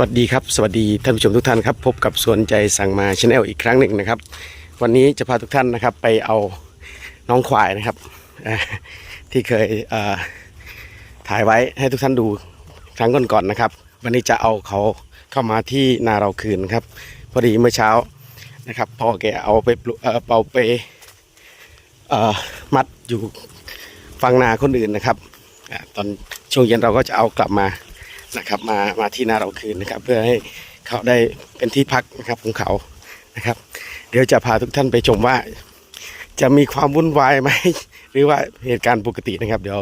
วัสดีครับ สวัสดีท่านผู้ชมทุกท่านครับ พบกับสวนใจสั่งมาชาแนลอีกครั้งหนึ่งนะครับ วันนี้จะพาทุกท่านนะครับ ไปเอาน้องควายนะครับที่เคยเถ่ายไว้ให้ทุกท่านดูครั้งก่อนๆนะครับ วันนี้จะเอาเขาเข้ามาที่นาเราคืนครับ พอดีเมื่อเช้านะครับพ่อแกเอาไปปลูกเอ่อเอาไปมัดอยู่ฟังนาคนอื่นนะครับอตอนช่วงเย็นเราก็จะเอากลับมา นะครับ มามาที่นาเราคืนนะครับ เพื่อให้เขาได้เป็นที่พักนะครับของเขานะครับ เดี๋ยวจะพาทุกท่านไปชมว่า จะมีความวุ่นวายไหมหรือว่าเหตุการณ์ปกตินะครับ เดี๋ยว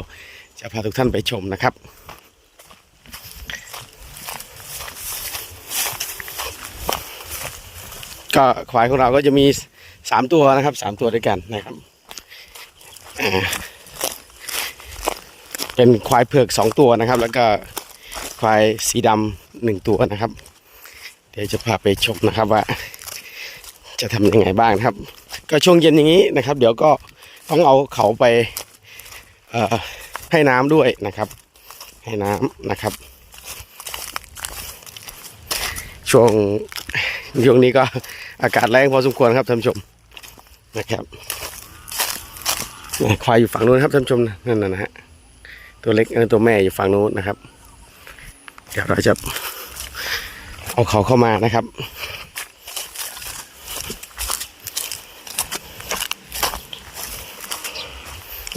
จะพาทุกท่านไปชมนะครับก็ควายของเราก็จะมีสามตัวนะครับสามตัวด้วยกันนะครับ เป็นควายเผือกสองตัวนะครับ แล้วก็ ควายสีดำหนึ่งตัวนะครับ เดี๋ยวจะพาไปชมนะครับว่า จะทำยังไงบ้างครับ ก็ช่วงเย็นอย่างนี้นะครับ เดี๋ยวก็ต้องเอาเขาไปให้น้ำด้วยนะครับ ให้น้ำนะครับ ช่วงช่วงนี้ก็อากาศแรงพอสมควรครับท่านชมนะครับควายอยู่ฝั่งนู้นครับท่านชมนั่นนะนะฮะตัวเล็กตัวแม่อยู่ฝั่งนู้นนะครับ เดี๋ยวเราจะเอาเขาเข้ามานะครับ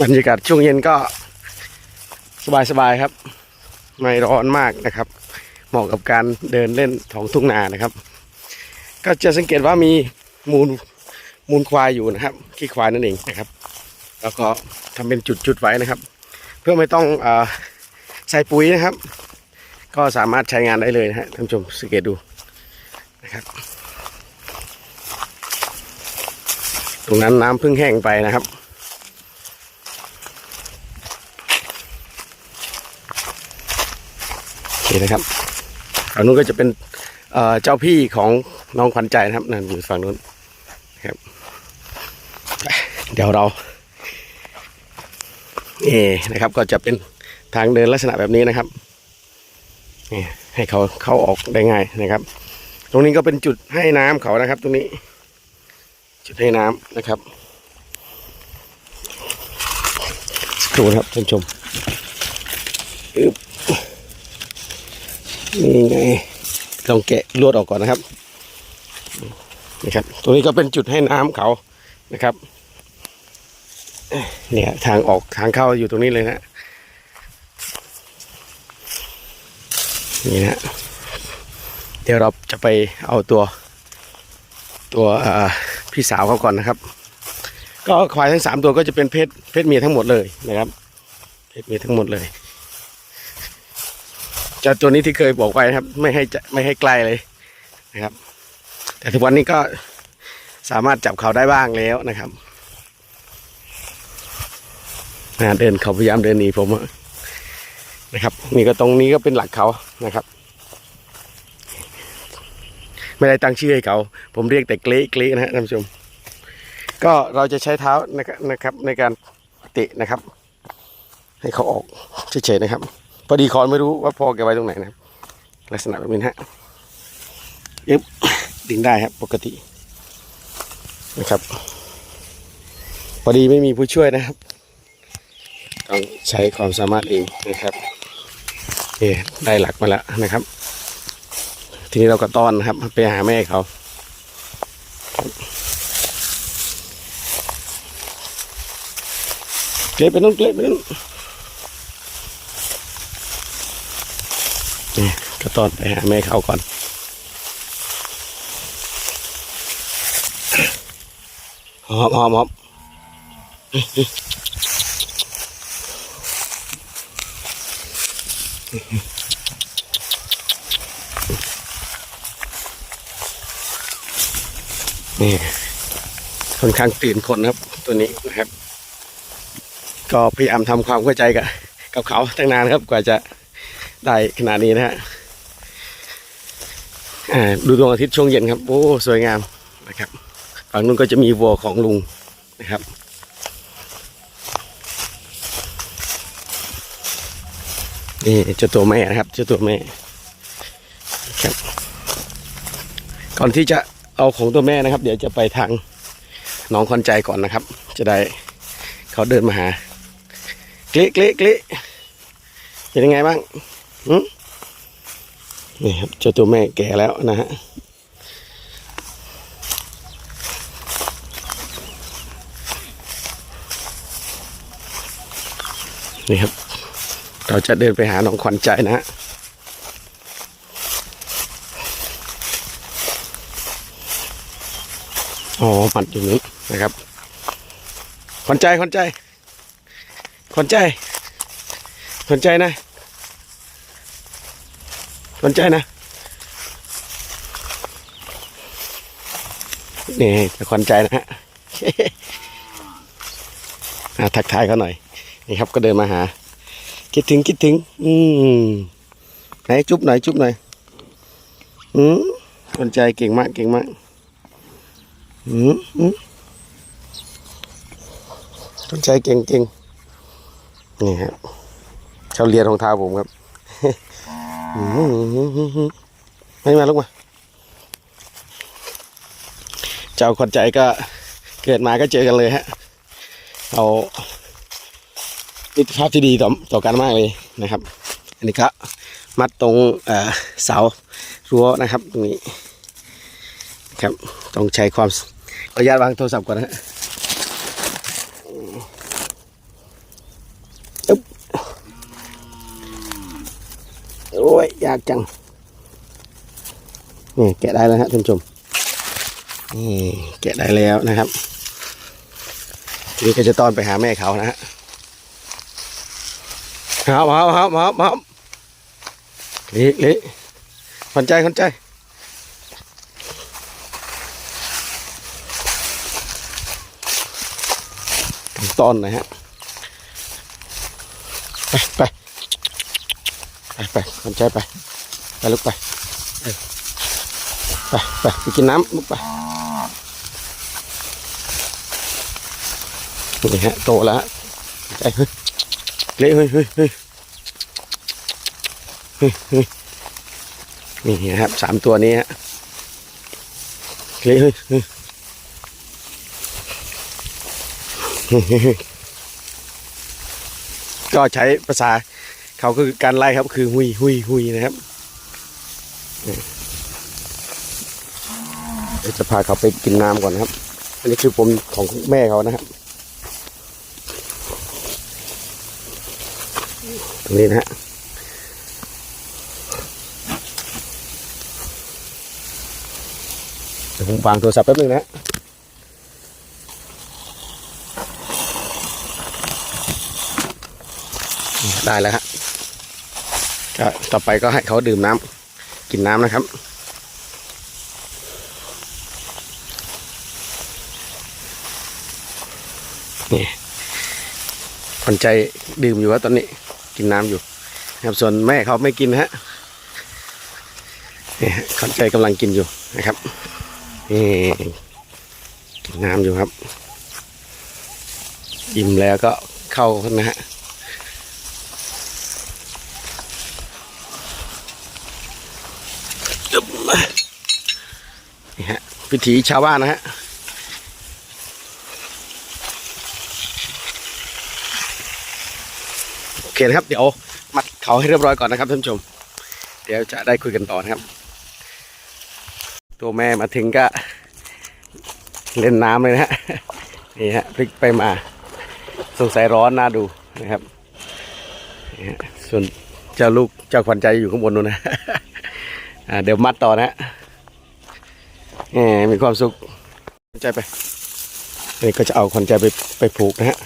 บรรยากาศช่วงเย็นก็สบายๆครับ ไม่ร้อนมากนะครับ เหมาะกับการเดินเล่นท้องทุ่งนานะครับ ก็จะสังเกตว่ามีมูลมูลควายอยู่นะครับขี้ควายนั่นเองนะครับ แล้วก็ทำเป็นจุดๆไว้นะครับ เพื่อไม่ต้องอใส่ปุ๋ยนะครับ ก็สามารถใช้งานได้เลยนะฮะท่านผู้ชมสังเกตดูนะครับ ตรงนั้นน้ำเพิ่งแห้งไปนะครับนี่นะครับฝั่งนู้นก็จะเป็นเเจ้าพี่ของน้องขวัญใจนะครับนั่นอยู่ฝั่งนู้นนะครับ เดี๋ยวเรานี่นะครับก็จะเป็นทางเดินลักษณะแบบนี้นะครับ นี่ให้เขาเข้าออกได้ง่ายนะครับ ตรงนี้ก็เป็นจุดให้น้ำเขานะครับ ตรงนี้ จุดให้น้ำนะครับสักครูนะครับท่านชมอึ๊บนี่ไงลองแกะลวดออกก่อนนะครับนี่ครับ ตรงนี้ก็เป็นจุดให้น้ำเขานะครับ เนี่ยทางออกทางเข้าอยู่ตรงนี้เลยนะ นี่นะ เดี๋ยวเราจะไปเอาตัวตัวพี่สาวเขาก่อนนะครับ ก็ควายทั้งสามตัวก็จะเป็นเพศเพศเมียทั้งหมดเลยนะครับ เพศเมียทั้งหมดเลยจ้าตัวนี้ที่เคยบอกไว้นะครับ ไม่ให้ไม่ให้ใกล้เลยนะครับ แต่ทุกวันนี้ก็สามารถจับเขาได้บ้างแล้วนะครับอ่าเดินเขาพยายามเดินหนีผมอะ นะครับ นี่ก็ตรงนี้ก็เป็นหลักเขานะครับ ไม่ได้ตั้งชื่อให้เขา ผมเรียกแต่เกลเกลนะฮะท่านผู้ชม ก็เราจะใช้เท้านะครับในการเตะนะครับ ให้เขาออกเฉยๆนะครับ พอดีคอนไม่รู้ว่าพ่อแกไว้ตรงไหนนะครับ ลักษณะแบบนี้ฮะยึบดึงได้ครับปกตินะครับ พอดีไม่มีผู้ช่วยนะครับ ต้องใช้ความสามารถเองนะครับ เคได้หลักมาแล้วนะครับ ทีนี้เราก็ต้อนนะครับ ไปหาแม่เขาเกล็ดไปนู่นเกล็ดไปนู่นนี่ก็ต้อนไปหาแม่เขาก่อนหอมหอมหอม นี่ค่อนข้างตื่นคนครับ ตัวนี้นะครับ ก็พยายามทำความเข้าใจกับกับเขาตั้งนานครับ กว่าจะได้ขนาดนี้นะฮะดูดวงอาทิตย์ช่วงเย็นครับ โอ้ สวยงามนะครับฝั่งนู้นก็จะมีวัวของลุงนะครับ นี่เจ้าตัวแม่นะครับเจ้าตัวแม่ครับ ก่อนที่จะเอาของตัวแม่นะครับ เดี๋ยวจะไปทางน้องคอนใจก่อนนะครับ จะได้เขาเดินมาหาเกลิกลิกลิเป็นยังไงบ้างนี่ครับเจ้าตัวแม่แก่แล้วนะฮะนี่ครับ เราจะเดินไปหาน้องขวัญใจนะฮะอ๋อมัดอยู่นี้นะครับ ขวัญใจขวัญใจขวัญใจขวัญใจนะขวัญใจนะนี่ขวัญใจนะฮะอะทักทายเขาหน่อยนี่ครับก็เดินมาหา คิดถึงคิดถึง อืมไหนจุ๊บหน่อยจุ๊บหน่อยอืมคนใจเก่งมากเก่งมากอืมอืมคนใจเก่งเก่งนี่ครับเขาเรียนรองเท้าผมครับอืมไม่มาลูกมาเจ้าคนใจก็เกิดมาก็เจอกันเลยฮะเอา มิตรภาพที่ดีต่อต่อกันมากเลยนะครับ อันนี้ก็มัดตรงเสารั้วนะครับตรงนี้ครับต้องใช้ความขออนุญาตวางโทรศัพท์ก่อนนะฮะอึ๊บโอ้ยยากจังนี่แกะได้แล้วฮะท่านผู้ชมนี่แกะได้แล้วนะครับทีนี้ก็จะต้อนไปหาแม่เขานะฮะ ครับครับครับครับครับเละเละคนใจคนใจต้นนะฮะ ไปไปไปไปคนใจไป ไปลุกไปไปไปไปกินน้ำลุกไปนี่ฮะโตแล้วใจเฮ้ย เละเฮ้ยเฮ้ยเฮ้ยเฮ้ยนี่นะครับสามตัวนี้ฮะเละเฮ้ยเฮ้ยเฮ้ยเฮ้ยเฮ้ยก็ใช้ภาษาเขาคือการไล่ครับคือหุยหุยหุยนะครับเดี๋ยวจะพาเขาไปกินน้ำก่อนนะครับ อันนี้คือผมของแม่เขานะครับ ตรงนี้นะฮะเดี๋ยวผมวางโทรศัพท์แป๊บนึงนะฮะได้แล้วฮะก็ต่อไปก็ให้เขาดื่มน้ำกินน้ำนะครับนี่คนใจดื่มอยู่ว่าตอนนี้ กินน้ำอยู่นะครับส่วนแม่เขาไม่กินนะฮะนี่ฮะขวัญใจกำลังกินอยู่นะครับนี่กินน้ำอยู่ครับ อิ่มแล้วก็เข้านะฮะนี่ฮะวิถีชาวบ้านนะฮะ โอ เคนะครับ เดี๋ยวมัดเขาให้เรียบร้อยก่อนนะครับท่านผู้ชม เดี๋ยวจะได้คุยกันต่อนะครับ ตัวแม่มาถึงก็ เล่นน้ำเลยนะฮะนี่ฮะพลิกไปมาสงสัยร้อนน่าดูนะครับนี่ฮะส่วนเจ้าลูกเจ้าขวัญใจอยู่ข้างบนนู้นนะเดี๋ยวมัดต่อนะฮะมมีความสุขขวัญใจไปนี่ก็จะเอาขวัญใจไปไปผูกนะฮะ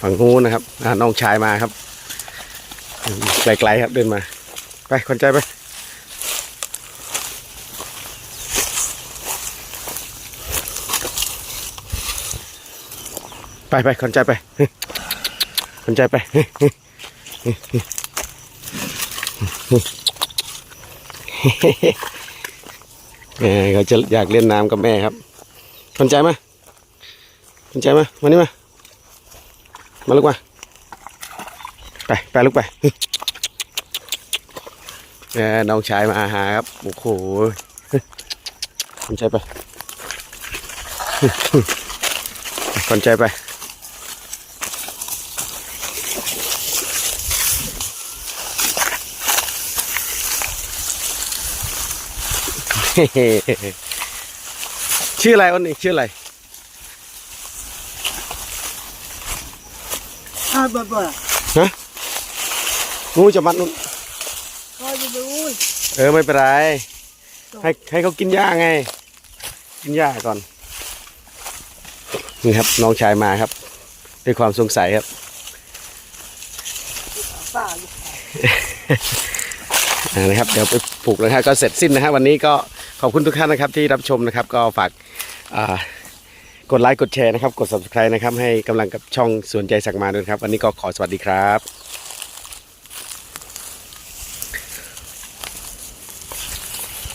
ฝั่งนู้นนะครับน้องชายมาครับไกลๆครับเดินมา ไปคนใจไปไปไปคนใจไปคนใจไปเขาจะอยากเล่นน้ำกับแม่ครับคนใจไหมาคนใจมามานี่มา มาลูกมาไปไปลูกไปเออน้องชายมาหาครับโอ้โหคนใจไปคนใจไปชื่ออะไรอ้นนี่ชื่ออะไร อ่าบ่บ่งูจะมัดนุ่นเขาจะไปอุ้ยเออไม่เป็นไรให้ให้เขากินหญ้าไง กินหญ้าก่อนนี่ครับน้องชายมาครับ ด้วยความสงสัยครับป้าลูกอ่านะครับเดี๋ยวไปปลูกนะครับก็เสร็จสิ้นนะฮะวันนี้ก็ขอบคุณทุกท่านนะครับที่รับชมนะครับ ก็ฝากอ่า กดไลค์กดแชร์นะครับ กด subscribe นะครับ ให้กำลังกับช่องสวนใจสักมาด้วยครับ วันนี้ก็ขอสวัสดีครับ